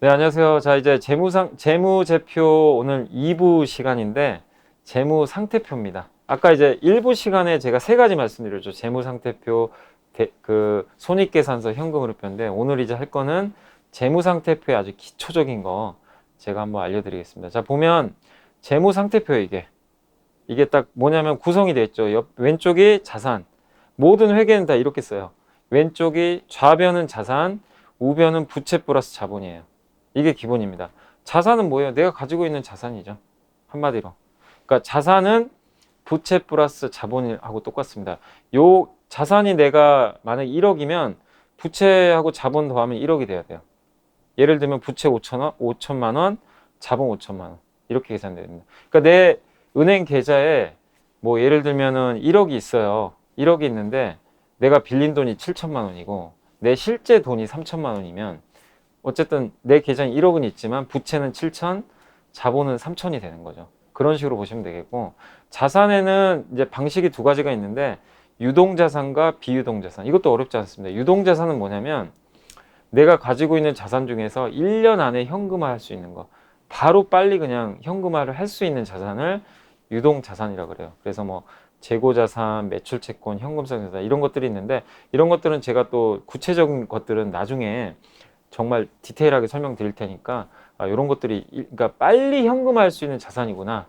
네, 안녕하세요. 자, 이제 재무상, 재무제표 오늘 2부 시간인데, 재무상태표입니다. 아까 이제 1부 시간에 제가 세 가지 말씀드렸죠. 재무상태표, 대- 그, 손익계산서, 현금흐름표인데, 오늘 이제 할 거는 재무상태표의 아주 기초적인 거 제가 한번 알려드리겠습니다. 자, 보면, 재무상태표 이게. 이게 딱 뭐냐면 구성이 되어 있죠. 옆, 왼쪽이 자산. 모든 회계는 다 이렇게 써요. 왼쪽이 좌변은 자산, 우변은 부채 플러스 자본이에요. 이게 기본입니다. 자산은 뭐예요? 내가 가지고 있는 자산이죠. 한마디로. 그러니까 자산은 부채 플러스 자본하고 똑같습니다. 요 자산이 내가 만약 1억이면 부채하고 자본 더하면 1억이 돼야 돼요. 예를 들면 부채 5천 원, 5천만 원, 자본 5천만 원. 이렇게 계산됩니다. 그러니까 내 은행 계좌에 뭐 예를 들면은 1억이 있어요. 1억이 있는데 내가 빌린 돈이 7천만 원이고 내 실제 돈이 3천만 원이면 어쨌든 내 계좌에 1억은 있지만 부채는 7천, 자본은 3천이 되는 거죠. 그런 식으로 보시면 되겠고 자산에는 이제 방식이 두 가지가 있는데 유동 자산과 비유동 자산 이것도 어렵지 않습니다. 유동 자산은 뭐냐면 내가 가지고 있는 자산 중에서 1년 안에 현금화할 수 있는 거 바로 빨리 그냥 현금화를 할 수 있는 자산을 유동 자산이라고 그래요. 그래서 뭐 재고자산, 매출채권, 현금성 자산 이런 것들이 있는데 이런 것들은 제가 또 구체적인 것들은 나중에 정말 디테일하게 설명드릴 테니까 아, 이런 것들이 일- 그러니까 빨리 현금화할 수 있는 자산이구나.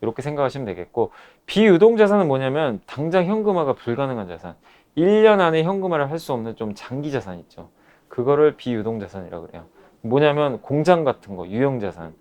이렇게 생각하시면 되겠고 비유동 자산은 뭐냐면 당장 현금화가 불가능한 자산. 1년 안에 현금화를 할 수 없는 좀 장기 자산 있죠. 그거를 비유동 자산이라고 그래요. 뭐냐면 공장 같은 거 유형 자산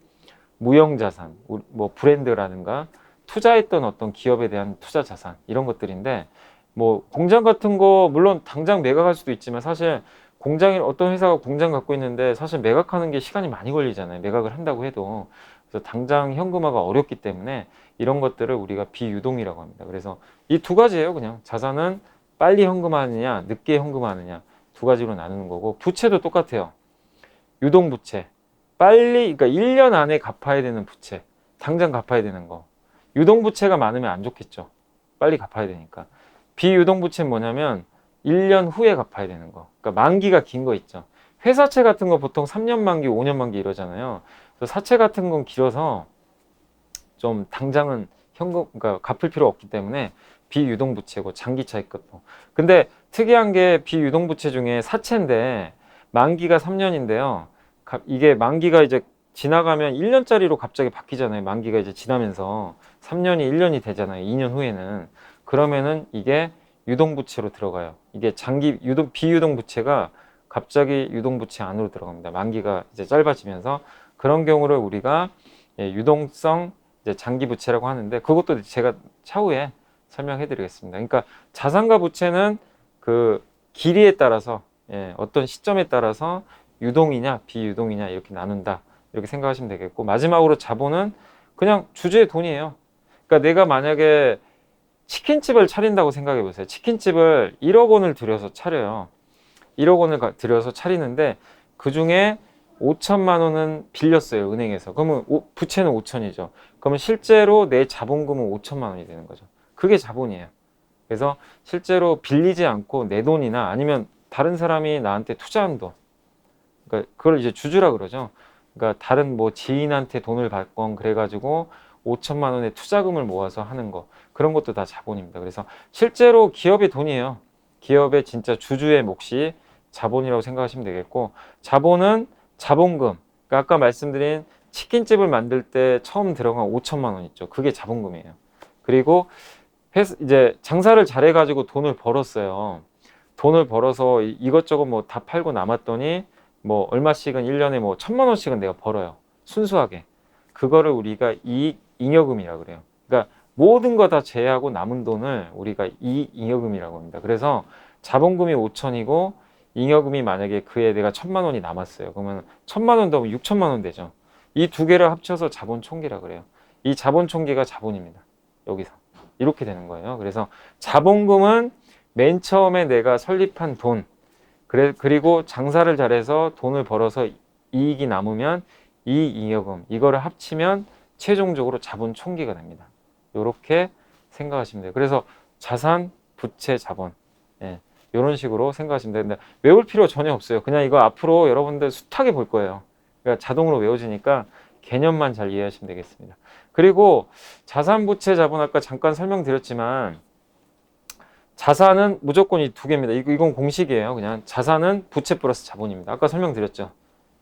무형 자산 우- 뭐 브랜드라든가 투자했던 어떤 기업에 대한 투자 자산 이런 것들인데 뭐 공장 같은 거 물론 당장 매각할 수도 있지만 사실 공장이 어떤 회사가 공장 갖고 있는데 사실 매각하는 게 시간이 많이 걸리잖아요. 매각을 한다고 해도 그래서 당장 현금화가 어렵기 때문에 이런 것들을 우리가 비유동이라고 합니다. 그래서 이 두 가지예요. 그냥 자산은 빨리 현금화하느냐, 늦게 현금화하느냐 두 가지로 나누는 거고 부채도 똑같아요. 유동 부채 빨리 그러니까 1년 안에 갚아야 되는 부채 당장 갚아야 되는 거 유동 부채가 많으면 안 좋겠죠. 빨리 갚아야 되니까 비유동 부채는 뭐냐면 1년 후에 갚아야 되는 거. 그러니까 만기가 긴 거 있죠. 회사채 같은 거 보통 3년 만기, 5년 만기 이러잖아요. 그래서 사채 같은 건 길어서 좀 당장은 현금, 그러니까 갚을 필요 없기 때문에 비유동부채고 장기차익 것도. 근데 특이한 게 비유동부채 중에 사채인데 만기가 3년인데요. 이게 만기가 이제 지나가면 1년짜리로 갑자기 바뀌잖아요. 만기가 이제 지나면서 3년이 1년이 되잖아요. 2년 후에는. 그러면은 이게 유동부채로 들어가요. 이게 장기 유동 비유동부채가 갑자기 유동부채 안으로 들어갑니다. 만기가 이제 짧아지면서 그런 경우를 우리가 예, 유동성 이제 장기 부채라고 하는데 그것도 제가 차후에 설명해 드리겠습니다. 그러니까 자산과 부채는 그 길이에 따라서 예, 어떤 시점에 따라서 유동이냐 비유동이냐 이렇게 나눈다. 이렇게 생각하시면 되겠고 마지막으로 자본은 그냥 주주의 돈이에요. 그러니까 내가 만약에 치킨집을 차린다고 생각해 보세요. 치킨집을 1억 원을 들여서 차려요. 1억 원을 가- 들여서 차리는데 그 중에 5천만 원은 빌렸어요 은행에서. 그러면 오- 부채는 5천이죠. 그러면 실제로 내 자본금은 5천만 원이 되는 거죠. 그게 자본이에요. 그래서 실제로 빌리지 않고 내 돈이나 아니면 다른 사람이 나한테 투자한 돈, 그러니까 그걸 이제 주주라 그러죠. 그러니까 다른 뭐 지인한테 돈을 받건 그래가지고 5천만 원의 투자금을 모아서 하는 거 그런 것도 다 자본입니다. 그래서 실제로 기업의 돈이에요. 기업의 진짜 주주의 몫이 자본이라고 생각하시면 되겠고 자본은 자본금. 그러니까 아까 말씀드린 치킨집을 만들 때 처음 들어간 5천만 원 있죠. 그게 자본금이에요. 그리고 이제 장사를 잘해가지고 돈을 벌었어요. 돈을 벌어서 이- 이것저것 뭐 다 팔고 남았더니 뭐 얼마씩은 1년에 뭐 천만 원씩은 내가 벌어요. 순수하게. 그거를 우리가 이익 잉여금이라고 그래요. 그러니까 모든 거 다 제외하고 남은 돈을 우리가 이익 잉여금이라고 합니다. 그래서 자본금이 5천이고 잉여금이 만약에 그에 내가 천만 원이 남았어요. 그러면 천만 원 더하면 6천만 원 되죠. 이 두 개를 합쳐서 자본 총계라 그래요. 이 자본 총계가 자본입니다. 여기서 이렇게 되는 거예요. 그래서 자본금은 맨 처음에 내가 설립한 돈, 그래 그리고 장사를 잘해서 돈을 벌어서 이익이 남으면 이 잉여금 이거를 합치면 최종적으로 자본 총계가 됩니다. 이렇게 생각하시면 돼요. 그래서 자산, 부채, 자본. 예. 이런 식으로 생각하시면 됩니다. 외울 필요 전혀 없어요. 그냥 이거 앞으로 여러분들 숱하게 볼 거예요. 그러니까 자동으로 외워지니까 개념만 잘 이해하시면 되겠습니다. 그리고 자산, 부채, 자본 아까 잠깐 설명드렸지만 자산은 무조건 이 두 개입니다. 이건 공식이에요. 그냥 자산은 부채 플러스 자본입니다. 아까 설명드렸죠.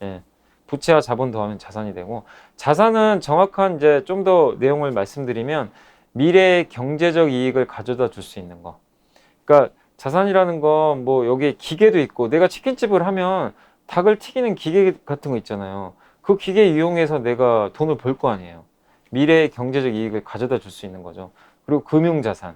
예. 부채와 자본 더하면 자산이 되고 자산은 정확한 이제 좀 더 내용을 말씀드리면 미래의 경제적 이익을 가져다 줄 수 있는 거. 그러니까 자산이라는 건 뭐 여기 기계도 있고 내가 치킨집을 하면 닭을 튀기는 기계 같은 거 있잖아요. 그 기계 이용해서 내가 돈을 벌 거 아니에요. 미래의 경제적 이익을 가져다 줄 수 있는 거죠. 그리고 금융자산,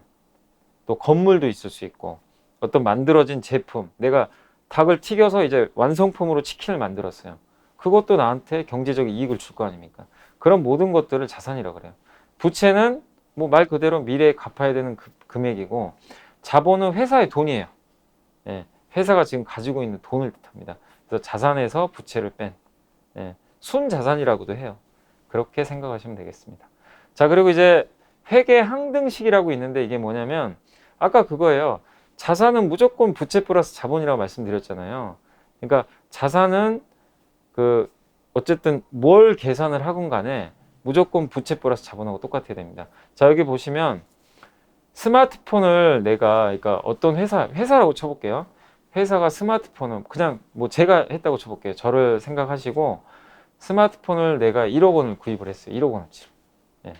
또 건물도 있을 수 있고 어떤 만들어진 제품, 내가 닭을 튀겨서 이제 완성품으로 치킨을 만들었어요. 그것도 나한테 경제적 이익을 줄 거 아닙니까? 그런 모든 것들을 자산이라 그래요. 부채는 뭐 말 그대로 미래에 갚아야 되는 그- 금액이고 자본은 회사의 돈이에요. 예, 회사가 지금 가지고 있는 돈을 뜻합니다. 그래서 자산에서 부채를 뺀 예, 순자산이라고도 해요. 그렇게 생각하시면 되겠습니다. 자 그리고 이제 회계 항등식이라고 있는데 이게 뭐냐면 아까 그거예요. 자산은 무조건 부채 플러스 자본이라고 말씀드렸잖아요. 그러니까 자산은 그 어쨌든 뭘 계산을 하건 간에 무조건 부채 플러스 자본하고 똑같아야 됩니다. 자 여기 보시면 스마트폰을 내가 그러니까 어떤 회사 회사라고 쳐 볼게요. 회사가 스마트폰을 그냥 뭐 제가 했다고 쳐 볼게요. 저를 생각하시고 스마트폰을 내가 1억 원을 구입을 했어요. 1억 원어치. 예.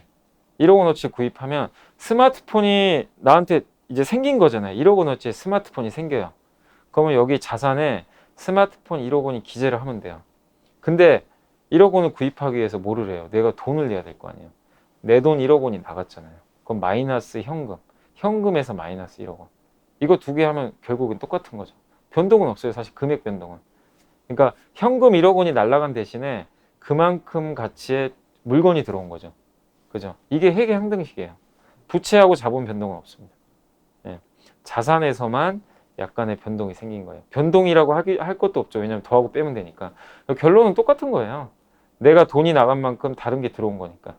1억 원어치 구입하면 스마트폰이 나한테 이제 생긴 거잖아요. 1억 원어치 스마트폰이 생겨요. 그러면 여기 자산에 스마트폰 1억 원이 기재를 하면 돼요. 근데 1억 원을 구입하기 위해서 뭐를 해요? 내가 돈을 내야 될 거 아니에요. 내 돈 1억 원이 나갔잖아요. 그럼 마이너스 현금. 현금에서 마이너스 1억 원. 이거 두 개 하면 결국은 똑같은 거죠. 변동은 없어요. 사실 금액 변동은. 그러니까 현금 1억 원이 날라간 대신에 그만큼 가치의 물건이 들어온 거죠. 그죠? 이게 회계 항등식이에요. 부채하고 자본 변동은 없습니다. 예. 자산에서만 약간의 변동이 생긴 거예요. 변동이라고 하기, 할 것도 없죠. 왜냐하면 더하고 빼면 되니까. 결론은 똑같은 거예요. 내가 돈이 나간 만큼 다른 게 들어온 거니까.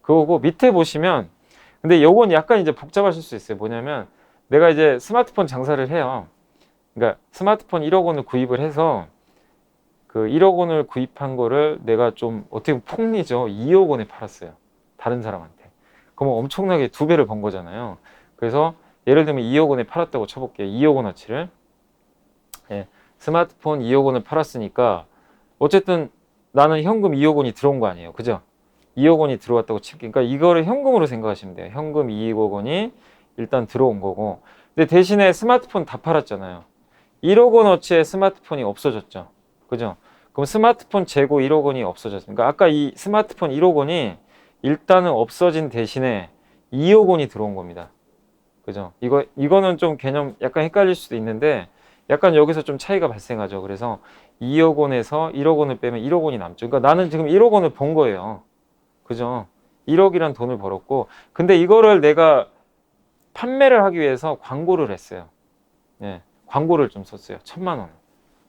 그거고 밑에 보시면 근데 요건 약간 이제 복잡하실 수 있어요. 뭐냐면 내가 이제 스마트폰 장사를 해요. 그러니까 스마트폰 1억 원을 구입을 해서 그 1억 원을 구입한 거를 내가 좀 어떻게 보면 폭리죠. 2억 원에 팔았어요. 다른 사람한테. 그러면 엄청나게 두 배를 번 거잖아요. 그래서 예를 들면 2억 원에 팔았다고 쳐볼게요. 2억 원어치를. 예, 스마트폰 2억 원을 팔았으니까 어쨌든 나는 현금 2억 원이 들어온 거 아니에요. 그죠? 2억 원이 들어왔다고 칠게. 그러니까 이거를 현금으로 생각하시면 돼요. 현금 2억 원이 일단 들어온 거고. 근데 대신에 스마트폰 다 팔았잖아요. 1억 원어치의 스마트폰이 없어졌죠. 그죠? 그럼 스마트폰 재고 1억 원이 없어졌으니까 그러니까 아까 이 스마트폰 1억 원이 일단은 없어진 대신에 2억 원이 들어온 겁니다. 그죠? 이거 이거는 좀 개념 약간 헷갈릴 수도 있는데 약간 여기서 좀 차이가 발생하죠. 그래서 2억 원에서 1억 원을 빼면 1억 원이 남죠. 그러니까 나는 지금 1억 원을 번 거예요. 그죠? 1억이란 돈을 벌었고 근데 이거를 내가 판매를 하기 위해서 광고를 했어요. 예. 광고를 좀 썼어요. 천만 원.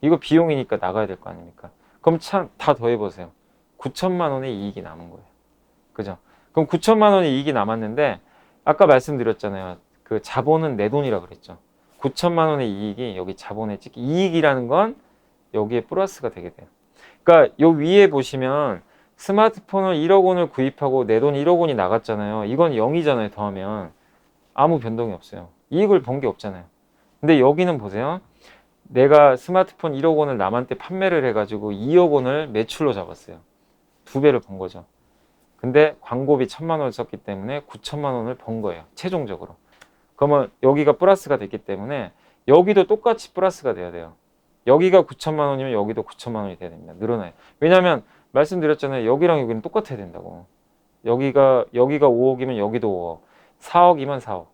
이거 비용이니까 나가야 될 거 아닙니까? 그럼 참 다 더해 보세요. 9천만 원의 이익이 남은 거예요. 그죠? 그럼 9천만 원의 이익이 남았는데 아까 말씀드렸잖아요. 그 자본은 내 돈이라 그랬죠. 9천만 원의 이익이 여기 자본에 찍기 이익이라는 건 여기에 플러스가 되게 돼요. 그러니까 요 위에 보시면 스마트폰을 1억 원을 구입하고 내 돈 1억 원이 나갔잖아요. 이건 0이잖아요. 더하면 아무 변동이 없어요. 이익을 본 게 없잖아요. 근데 여기는 보세요. 내가 스마트폰 1억 원을 남한테 판매를 해가지고 2억 원을 매출로 잡았어요. 두 배를 번 거죠. 근데 광고비 천만 원을 썼기 때문에 9천만 원을 번 거예요. 최종적으로. 그러면 여기가 플러스가 됐기 때문에 여기도 똑같이 플러스가 돼야 돼요. 여기가 9천만 원이면 여기도 9천만 원이 돼야 됩니다. 늘어나요. 왜냐하면 말씀드렸잖아요. 여기랑 여기는 똑같아야 된다고. 여기가 여기가 5억이면 여기도 5억, 4억이면 4억.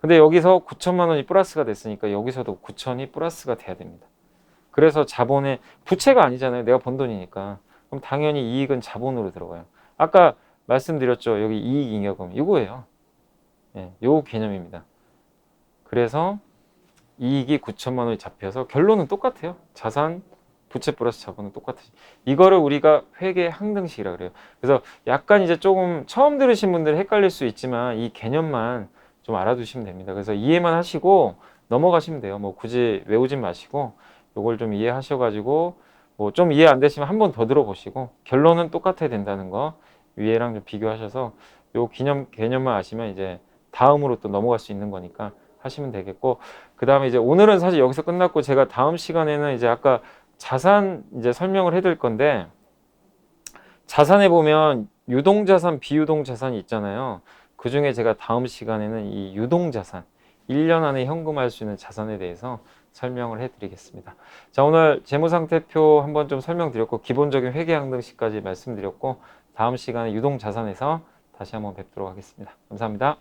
근데 여기서 9천만 원이 플러스가 됐으니까 여기서도 9천이 플러스가 돼야 됩니다. 그래서 자본의 부채가 아니잖아요. 내가 번 돈이니까. 그럼 당연히 이익은 자본으로 들어가요. 아까 말씀드렸죠. 여기 이익 잉여금 이거예요. 예, 요 개념입니다. 그래서 이익이 9천만 원이 잡혀서 결론은 똑같아요. 자산 부채 플러스 자본은 똑같으시. 이거를 우리가 회계 항등식이라 그래요. 그래서 약간 이제 조금 처음 들으신 분들 헷갈릴 수 있지만 이 개념만 좀 알아두시면 됩니다. 그래서 이해만 하시고 넘어가시면 돼요. 뭐 굳이 외우진 마시고 요걸 좀 이해하셔가지고 뭐 좀 이해 안 되시면 한 번 더 들어보시고 결론은 똑같아야 된다는 거 위에랑 좀 비교하셔서 요 개념 개념만 아시면 이제 다음으로 또 넘어갈 수 있는 거니까 하시면 되겠고 그 다음에 이제 오늘은 사실 여기서 끝났고 제가 다음 시간에는 이제 아까 자산 이제 설명을 해드릴 건데 자산에 보면 유동자산, 비유동자산이 있잖아요. 그 중에 제가 다음 시간에는 이 유동자산, 1년 안에 현금할 수 있는 자산에 대해서 설명을 해드리겠습니다. 자, 오늘 재무상태표 한번 좀 설명드렸고, 기본적인 회계항등식까지 말씀드렸고, 다음 시간에 유동자산에서 다시 한번 뵙도록 하겠습니다. 감사합니다.